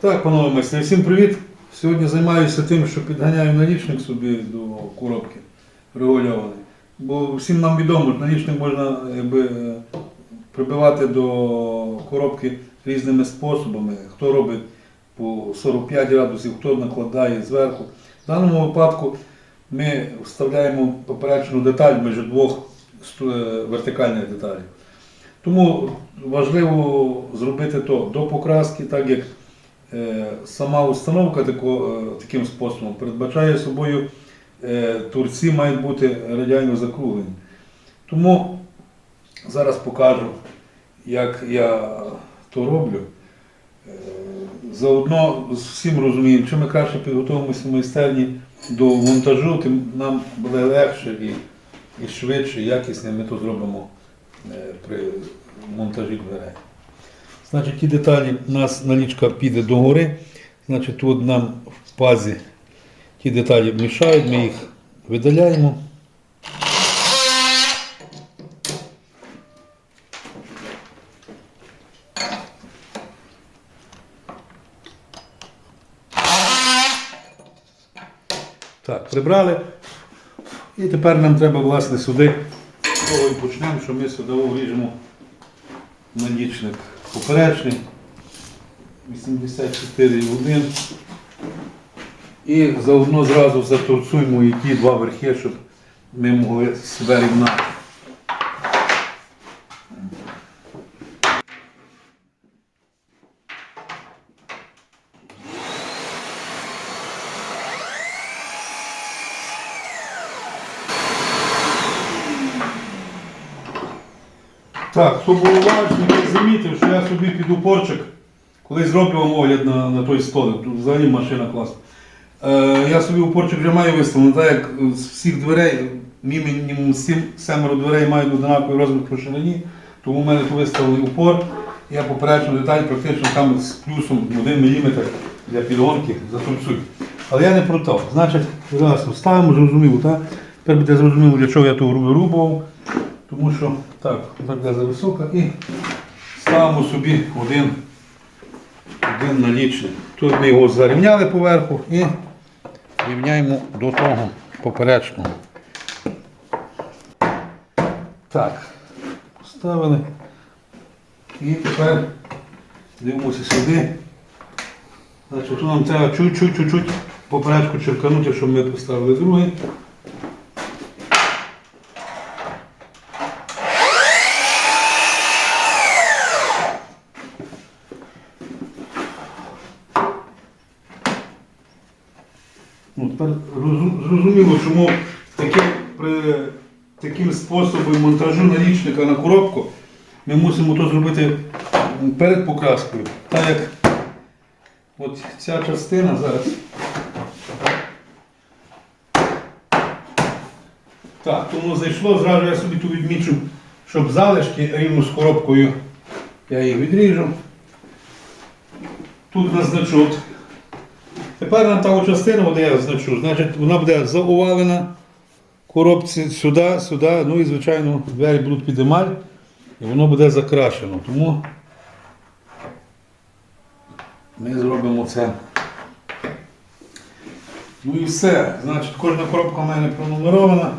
Так, панове майстри, всім привіт. Сьогодні займаюся тим, що підганяю налічник собі до коробки регульований. Бо всім нам відомо, що налічник можна якби, е, прибивати до коробки різними способами. Хто робить по 45 градусів, хто накладає зверху. В даному випадку ми вставляємо поперечну деталь між двох е, вертикальних деталей. Тому важливо зробити то до покраски, так як сама установка тако, е, таким способом передбачає собою е, торці мають бути радіально закруглені. Тому зараз покажу, як я то роблю. Е, Заодно всім розуміємо, чим ми краще підготуємося в майстерні до монтажу, тим нам буде легше і, і швидше, і якісніше ми то зробимо е, при монтажі дверей. Значить, ті деталі у нас налічка піде догори. Значить, тут нам в пазі ті деталі мішають, ми їх видаляємо. Так, прибрали. І тепер нам треба власне сюди. Того і почнемо, що ми сюди вріжемо налічник поперечний 84,1. І заодно зразу заторцуємо і ті два верхи, щоб ми могли себе рівнати. Так, хто був уважний, той замітив, що я собі під упорчик, коли зроблю вам огляд на, на той столик, тут взагалі машина класна. Е, я собі упорчик вже маю виставлений, так як з всіх дверей, мінімум семеро дверей мають однаковий розмір по ширині, тому в мене тут виставлений упор. Я поперечну деталь практично там з плюсом 1 мм для підгонки заторцюю. Але я не про то. Значить, зараз ставимо, зрозуміло, так? Тепер буде зрозуміло, для чого я ту вирубував. Тому що так, так буде зависока і ставимо собі один, один налічник. Тут ми його зарівняли поверху і рівняємо до того поперечного. Так, поставили. І тепер дивимося сюди. Значить, тут нам треба чуть-чуть-чуть поперечку черканути, щоб ми поставили другий. Ну, тепер розу- зрозуміло, чому таке, при таким способом монтажу налічника на коробку ми мусимо то зробити перед покраскою. Так як от ця частина зараз. Так, то зайшло, зразу я собі тут відмічу, щоб залишки рівно з коробкою я їх відріжу. Тут назначу. Тепер нам та частина, де я значу, значить вона буде заувалена коробці сюди, сюди, ну і звичайно двері будуть під емаль і воно буде закрашено. Тому ми зробимо це. Ну і все. Значить, кожна коробка в мене пронумерована.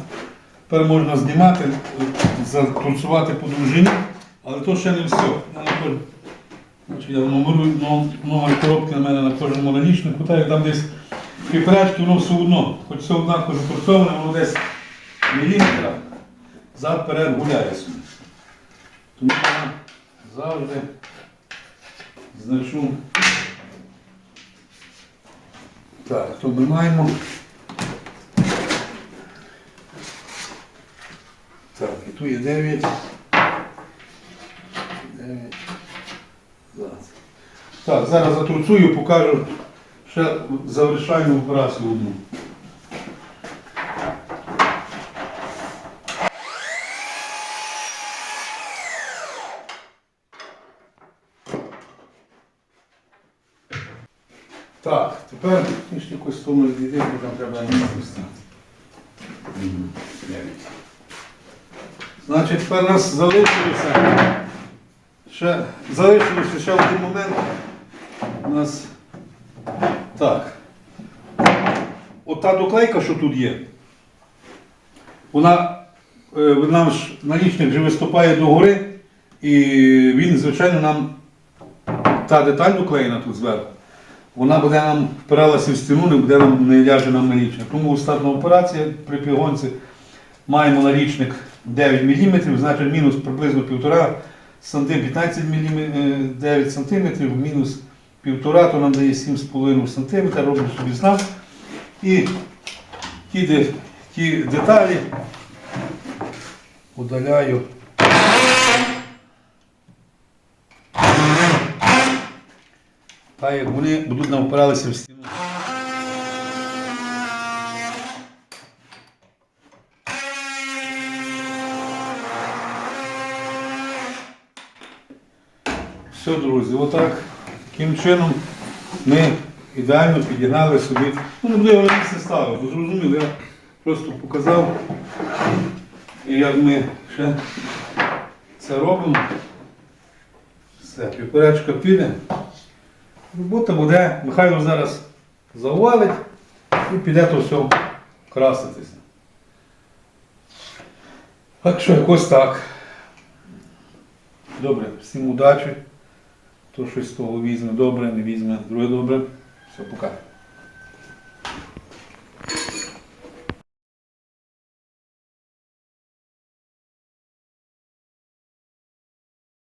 Тепер можна знімати, затурцувати по довжині, але то ще не все. Значить, я номерую номер коробки на мене на кожному налічнику, так там десь півперечки, воно все одно, хоч все однаково заторцоване, воно десь міліметра, зад перед гуляє собі. Тому я завжди значу. Так, то ми маємо. Так, і тут є 9. 9. Так, зараз затруцую, покажу ще завершальну операцію одну. Так, тепер ніж якось тому бо там треба не стати. Значить, тепер у нас залишилося ще залишився ще один момент. У нас Так. Ота доклейка, що тут є, вона е, нам ж налічник вже виступає догори, і він, звичайно, нам та деталь доклеєна тут зверху, вона буде нам впиралася в стіну, не буде нам не ляже нам налічник. Тому остатна операція при пігонці маємо налічник 9 мм, значить мінус приблизно 1,5 см, 15 мм, 9 см, мінус 1,5, то нам дає 7,5 см, робимо собі знак. І ті, ті деталі удаляю. Так як вони будуть нам впиралися в стіну. Все, друзі, отак. Таким чином ми ідеально підігнали собі. Ну, не буду його на місце ставити, бо зрозуміло, я просто показав. Як ми ще це робимо. Все, півперечка піде. Робота буде, Михайло зараз завалить і піде то все краситися. Так що якось так. Добре, всім удачі. Хто щось з того візьме добре, не візьме, друге добре. Все, пока.